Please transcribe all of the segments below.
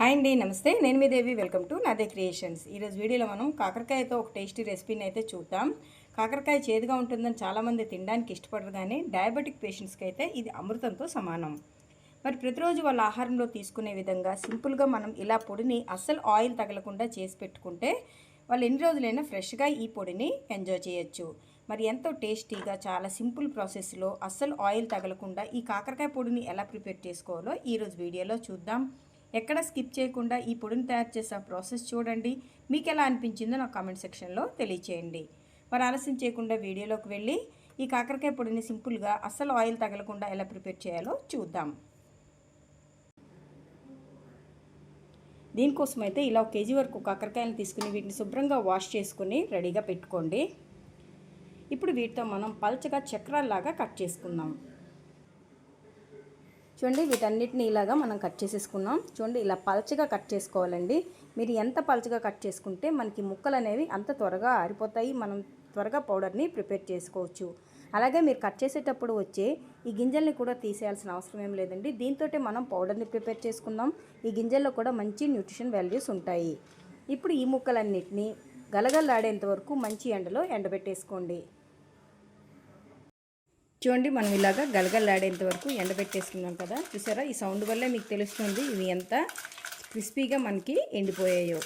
Hi అండి నమస్తే. నేను మీ Devi. Welcome to Nade Creations. ఈరోజు వీడియోలో మనం కాకరకాయతో ఒక టేస్టీ రెసిపీని అయితే చూద్దాం. కాకరకాయ చేదుగా ఉంటుందని చాలామంది తినడానికి ఇష్టపడరు కానీ డయాబెటిక్ పేషెంట్స్కి అయితే ఇది అమృతంతో సమానం. మరి ప్రతిరోజు వాళ్ళ ఆహారంలో తీసుకునే విధంగా సింపుల్గా మనం ఇలా పొడిని అస్సలు ఆయిల్ తగలకుండా చేసి పెట్టుకుంటే వాళ్ళు ఎన్ని రోజులైనా ఫ్రెష్గా ఈ పొడిని ఎంజాయ్ చేయొచ్చు. మరి ఎంతో టేస్టీగా చాలా సింపుల్ ప్రాసెస్లో అస్సలు ఆయిల్ తగలకుండా ఈ కాకరకాయ పొడిని ఎలా ప్రిపేర్ చేసుకోవాలో ఈరోజు వీడియోలో చూద్దాం. ఎక్కడ స్కిప్ చేయకుండా ఈ పొడిని తయారు చేసే ప్రాసెస్ చూడండి. మీకు ఎలా అనిపించిందో నా కామెంట్ సెక్షన్లో తెలియచేయండి. మరి ఆలస్యం చేయకుండా వీడియోలోకి వెళ్ళి ఈ కాకరకాయ పొడిని సింపుల్గా అస్సలు ఆయిల్ తగలకుండా ఎలా ప్రిపేర్ చేయాలో చూద్దాం. దీనికోసం అయితే ఇలా ఒక కేజీ వరకు కాకరకాయలు తీసుకుని వీటిని శుభ్రంగా వాష్ చేసుకుని రెడీగా పెట్టుకోండి. ఇప్పుడు వీటితో మనం పల్చగా చక్రాల్లాగా కట్ చేసుకుందాం. చూడండి వీటన్నిటిని ఇలాగా మనం కట్ చేసేసుకున్నాం. చూడండి ఇలా పలచగా కట్ చేసుకోవాలండి. మీరు ఎంత పలచగా కట్ చేసుకుంటే మనకి ముక్కలు అనేవి అంత త్వరగా ఆరిపోతాయి. మనం త్వరగా పౌడర్ని ప్రిపేర్ చేసుకోవచ్చు. అలాగే మీరు కట్ చేసేటప్పుడు వచ్చే ఈ గింజల్ని కూడా తీసేయాల్సిన అవసరం ఏం లేదండి. దీంతో మనం పౌడర్ని ప్రిపేర్ చేసుకుందాం. ఈ గింజల్లో కూడా మంచి న్యూట్రిషన్ వాల్యూస్ ఉంటాయి. ఇప్పుడు ఈ ముక్కలన్నిటిని గలగల్లాడేంత వరకు మంచి ఎండలో ఎండబెట్టేసుకోండి. చూడండి మనం ఇలాగా గలగలాడేంత వరకు ఎండబెట్టేసుకున్నాం కదా. చూసారా? ఈ సౌండ్ వల్లే మీకు తెలుస్తుంది ఇవి ఎంత క్రిస్పీగా మనకి ఎండిపోయాయో.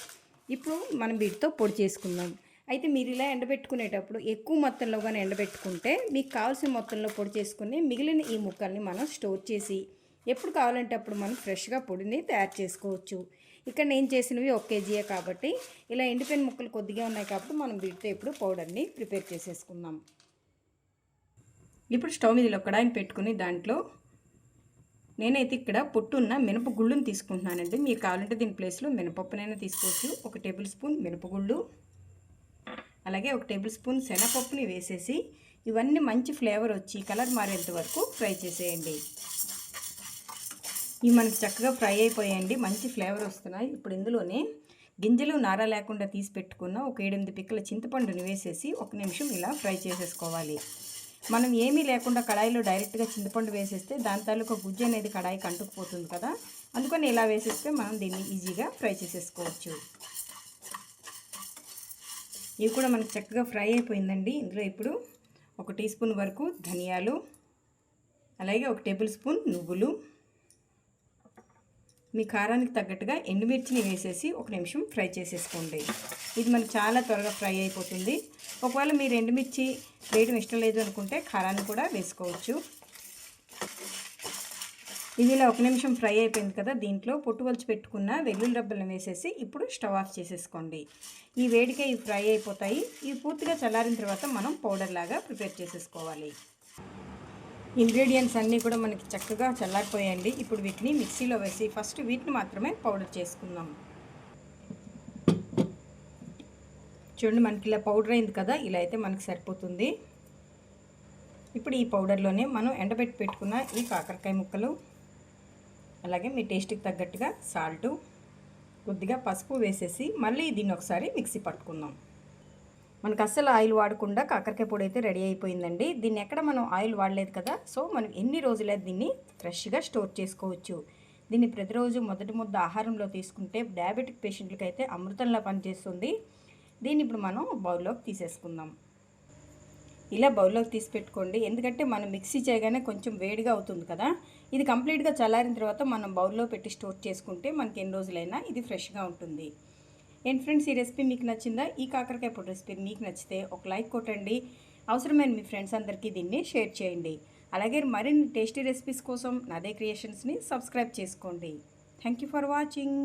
ఇప్పుడు మనం వీటితో పొడి చేసుకుందాం. అయితే మీరు ఇలా ఎండబెట్టుకునేటప్పుడు ఎక్కువ మొత్తంలో కానీ ఎండబెట్టుకుంటే మీకు కావాల్సిన మొత్తంలో పొడి చేసుకుని మిగిలిన ఈ ముక్కల్ని మనం స్టోర్ చేసి ఎప్పుడు కావాలంటే అప్పుడు మనం ఫ్రెష్గా పొడిని తయారు చేసుకోవచ్చు. ఇక్కడ నేను చేసినవి ఒక కేజీయే కాబట్టి ఇలా ఎండిపోయిన ముక్కలు కొద్దిగా ఉన్నాయి కాబట్టి మనం వీటితో ఇప్పుడు పౌడర్ని ప్రిపేర్ చేసేసుకుందాం. ఇప్పుడు స్టవ్ మీద ఒక కడాయిని పెట్టుకుని దాంట్లో నేనైతే ఇక్కడ పొట్టున్న మినపగుళ్ళుని తీసుకుంటున్నానండి. మీరు కావాలంటే దీని ప్లేస్లో మినపప్పునైనా తీసుకోవచ్చు. ఒక టేబుల్ స్పూన్ మినపగుళ్ళు అలాగే ఒక టేబుల్ స్పూన్ శనగపప్పుని వేసేసి ఇవన్నీ మంచి ఫ్లేవర్ వచ్చి కలర్ మారేంత వరకు ఫ్రై చేసేయండి. ఇవి మనకి చక్కగా ఫ్రై అయిపోయాయండి. మంచి ఫ్లేవర్ వస్తున్నాయి. ఇప్పుడు ఇందులోనే గింజలు నార లేకుండా తీసి పెట్టుకున్న ఒక ఏడెనిమిది పిక్కల చింతపండుని వేసేసి ఒక నిమిషం ఇలా ఫ్రై చేసేసుకోవాలి. మనం ఏమీ లేకుండా కడాయిలో డైరెక్ట్గా చింతపండు వేసేస్తే దాని తాలూకా గుజ్జు అనేది కడాయికి అంటుకుపోతుంది కదా? అందుకని ఇలా వేసేస్తే మనం దీన్ని ఈజీగా ఫ్రై చేసేసుకోవచ్చు. ఇవి కూడా మనకి చక్కగా ఫ్రై అయిపోయిందండి. ఇందులో ఇప్పుడు ఒక టీ స్పూన్ వరకు ధనియాలు అలాగే ఒక టేబుల్ స్పూన్ నువ్వులు మీ కారానికి తగ్గట్టుగా ఎండుమిర్చిని వేసేసి ఒక నిమిషం ఫ్రై చేసేసుకోండి. ఇది మనకు చాలా త్వరగా ఫ్రై అయిపోతుంది. ఒకవేళ మీరు ఎండుమిర్చి వేయడం ఇష్టం లేదు అనుకుంటే కారాన్ని కూడా వేసుకోవచ్చు. ఇది ఇలా ఒక నిమిషం ఫ్రై అయిపోయింది కదా దీంట్లో పొట్టు వలిచి పెట్టుకున్న వెల్లుల్లి రబ్బలను వేసేసి ఇప్పుడు స్టవ్ ఆఫ్ చేసేసుకోండి. ఈ వేడికే ఇవి ఫ్రై అయిపోతాయి. ఇవి పూర్తిగా చల్లారిన తర్వాత మనం పౌడర్ లాగా ప్రిపేర్ చేసేసుకోవాలి. ఇంగ్రీడియంట్స్ అన్నీ కూడా మనకి చక్కగా చల్లారిపోయాయండి. ఇప్పుడు వీటిని మిక్సీలో వేసి ఫస్ట్ వీటిని మాత్రమే పౌడర్ చేసుకుందాం. చూడండి మనకి ఇలా పౌడర్ అయింది కదా ఇలా అయితే మనకి సరిపోతుంది. ఇప్పుడు ఈ పౌడర్లోనే మనం ఎండబెట్టి పెట్టుకున్న ఈ కాకరకాయ ముక్కలు అలాగే మీ టేస్ట్కి తగ్గట్టుగా సాల్టు కొద్దిగా పసుపు వేసేసి మళ్ళీ దీన్ని ఒకసారి మిక్సీ పట్టుకుందాం. మనకు అస్సలు ఆయిల్ వాడకుండా కాకరకాయ పొడి అయితే రెడీ అయిపోయిందండి. దీన్ని ఎక్కడ మనం ఆయిల్ వాడలేదు కదా సో మనం ఎన్ని రోజులే దీన్ని ఫ్రెష్గా స్టోర్ చేసుకోవచ్చు దీన్ని ప్రతిరోజు మొదటి ముద్ద ఆహారంలో తీసుకుంటే డయాబెటిక్ పేషెంట్లకి అయితే అమృతంలా పనిచేస్తుంది. దీన్ని ఇప్పుడు మనం బౌల్లోకి తీసేసుకుందాం. ఇలా బౌల్లోకి తీసి పెట్టుకోండి. ఎందుకంటే మనం మిక్సీ చేయగానే కొంచెం వేడిగా అవుతుంది కదా ఇది కంప్లీట్గా చల్లారిన తర్వాత మనం బౌల్లో పెట్టి స్టోర్ చేసుకుంటే మనకి ఎన్ని రోజులైనా ఇది ఫ్రెష్గా ఉంటుంది. ఏంటి ఫ్రెండ్స్ ఈ రెసిపీ మీకు నచ్చిందా? ఈ కాకరకాయ పొడి రెసిపీ మీకు నచ్చితే ఒక లైక్ కొట్టండి. అవసరమైన మీ ఫ్రెండ్స్ అందరికీ దీన్ని షేర్ చేయండి. అలాగే మరిన్ని టేస్టీ రెసిపీస్ కోసం నాదే క్రియేషన్స్ని సబ్స్క్రైబ్ చేసుకోండి. Thank you for watching.